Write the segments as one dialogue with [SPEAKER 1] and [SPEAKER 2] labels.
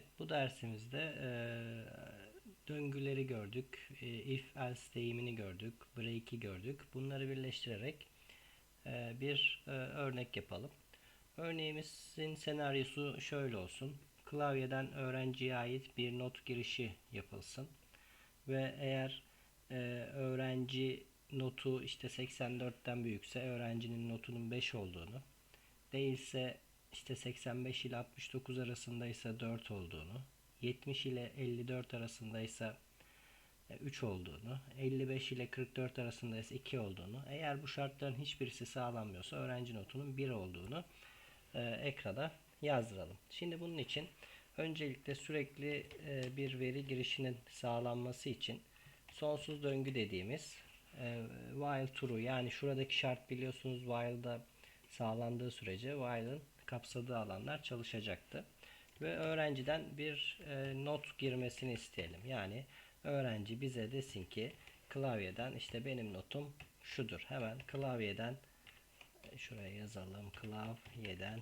[SPEAKER 1] Evet, bu dersimizde e, döngüleri gördük, e, if else deyimini gördük, break'i gördük. Bunları birleştirerek e, bir e, örnek yapalım. Örneğimizin senaryosu şöyle olsun. Klavyeden öğrenciye ait bir not girişi yapılsın ve eğer e, öğrenci notu işte 84'ten büyükse öğrencinin notunun 5 olduğunu, değilse işte 85 ile 69 arasındaysa 4 olduğunu, 70 ile 54 arasındaysa 3 olduğunu, 55 ile 44 arasındaysa 2 olduğunu, eğer bu şartların hiçbirisi sağlanmıyorsa öğrenci notunun 1 olduğunu e, ekrana yazdıralım. Şimdi bunun için öncelikle sürekli e, bir veri girişinin sağlanması için sonsuz döngü dediğimiz e, while true yani şuradaki şart biliyorsunuz while'da sağlandığı sürece while'ın kapsadığı alanlar çalışacaktı. Ve öğrenciden bir e, not girmesini isteyelim. Yani öğrenci bize desin ki klavyeden işte benim notum şudur. Hemen klavyeden e, şuraya yazalım. Klavyeden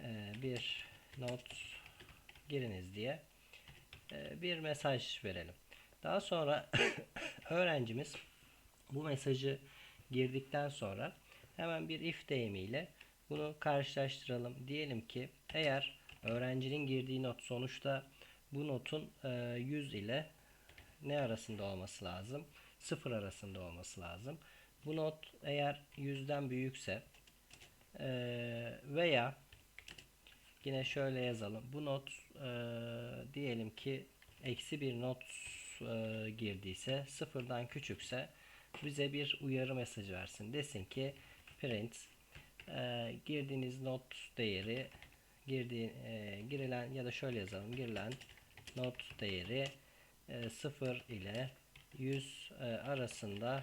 [SPEAKER 1] e, bir not giriniz diye e, bir mesaj verelim. Daha sonra öğrencimiz bu mesajı girdikten sonra hemen bir if deyimiyle bunu karşılaştıralım. Diyelim ki eğer öğrencinin girdiği not sonuçta bu notun 100 ile ne arasında olması lazım? 0 arasında olması lazım. Bu not eğer 100'den büyükse veya yine şöyle yazalım. Bu not diyelim ki eksi bir not girdiyse sıfırdan küçükse bize bir uyarı mesajı versin. Desin ki print e, girdiğiniz not değeri girdi, e, girilen ya da şöyle yazalım girilen not değeri e, 0 ile 100 e, arasında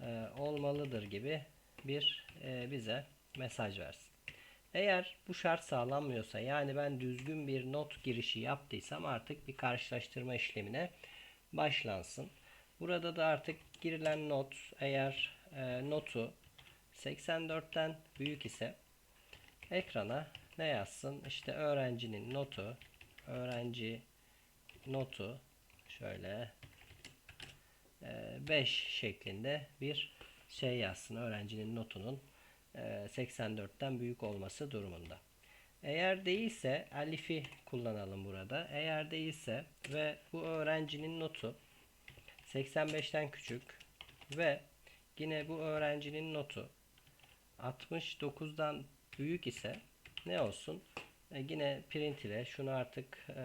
[SPEAKER 1] e, olmalıdır gibi bir e, bize mesaj versin. Eğer bu şart sağlanmıyorsa yani ben düzgün bir not girişi yaptıysam artık bir karşılaştırma işlemine başlansın. Burada da artık girilen not eğer e, notu 84'ten büyük ise ekrana ne yazsın? İşte öğrencinin notu öğrenci notu şöyle 5 şeklinde bir şey yazsın. Öğrencinin notunun 84'ten büyük olması durumunda. Eğer değilse alifi kullanalım burada. Eğer değilse ve bu öğrencinin notu 85'ten küçük ve yine bu öğrencinin notu 69'dan büyük ise ne olsun? E yine print ile şunu artık e,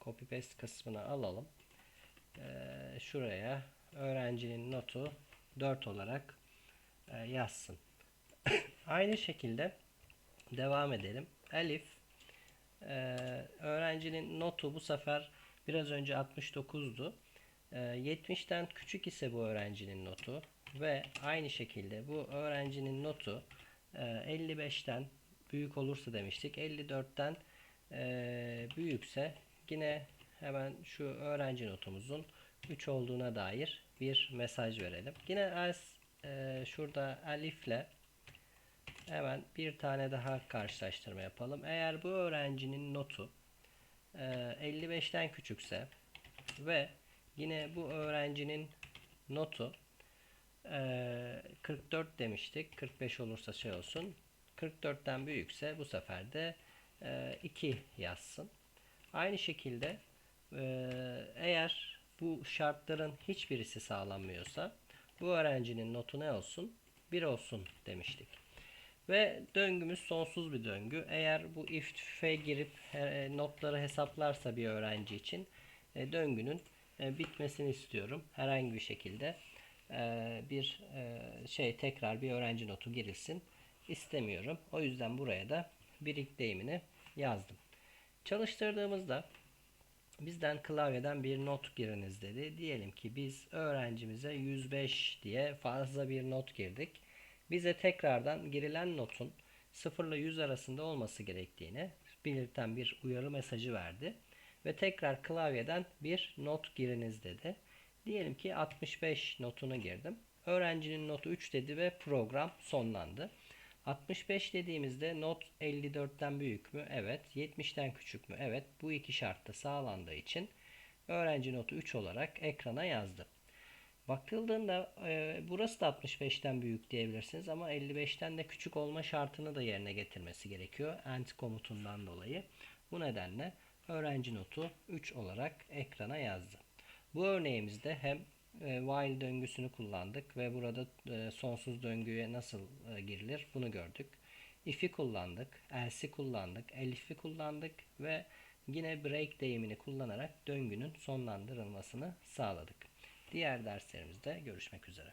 [SPEAKER 1] copy paste kısmına alalım. E, şuraya öğrencinin notu 4 olarak e, yazsın. Aynı şekilde devam edelim. Elif e, öğrencinin notu bu sefer biraz önce 69'du. E, 70'ten küçük ise bu öğrencinin notu ve aynı şekilde bu öğrencinin notu 55'ten e, büyük olursa demiştik. 54'ten e, büyükse yine hemen şu öğrenci notumuzun 3 olduğuna dair bir mesaj verelim. Yine as e, şurada elifle hemen bir tane daha karşılaştırma yapalım. Eğer bu öğrencinin notu 55'ten küçükse ve yine bu öğrencinin notu 44 demiştik. 45 olursa şey olsun. 44'ten büyükse bu sefer de 2 yazsın. Aynı şekilde eğer bu şartların hiçbirisi sağlanmıyorsa bu öğrencinin notu ne olsun? 1 olsun demiştik. Ve döngümüz sonsuz bir döngü. Eğer bu if'e girip notları hesaplarsa bir öğrenci için döngünün bitmesini istiyorum. Herhangi bir şekilde bir şey tekrar bir öğrenci notu girilsin istemiyorum. O yüzden buraya da birik deyimini yazdım. Çalıştırdığımızda bizden klavyeden bir not giriniz dedi. Diyelim ki biz öğrencimize 105 diye fazla bir not girdik. Bize tekrardan girilen notun 0 ile 100 arasında olması gerektiğini belirten bir uyarı mesajı verdi. Ve tekrar klavyeden bir not giriniz dedi. Diyelim ki 65 notunu girdim. Öğrencinin notu 3 dedi ve program sonlandı. 65 dediğimizde not 54'ten büyük mü? Evet. 70'ten küçük mü? Evet. Bu iki şartta sağlandığı için öğrenci notu 3 olarak ekrana yazdı. Bakıldığında e, burası da 65'ten büyük diyebilirsiniz ama 55'ten de küçük olma şartını da yerine getirmesi gerekiyor. AND komutundan dolayı. Bu nedenle öğrenci notu 3 olarak ekrana yazdı. Bu örneğimizde hem e, while döngüsünü kullandık ve burada e, sonsuz döngüye nasıl e, girilir bunu gördük. If'i kullandık, else'i kullandık, elif'i kullandık ve yine break deyimini kullanarak döngünün sonlandırılmasını sağladık. Diğer derslerimizde görüşmek üzere.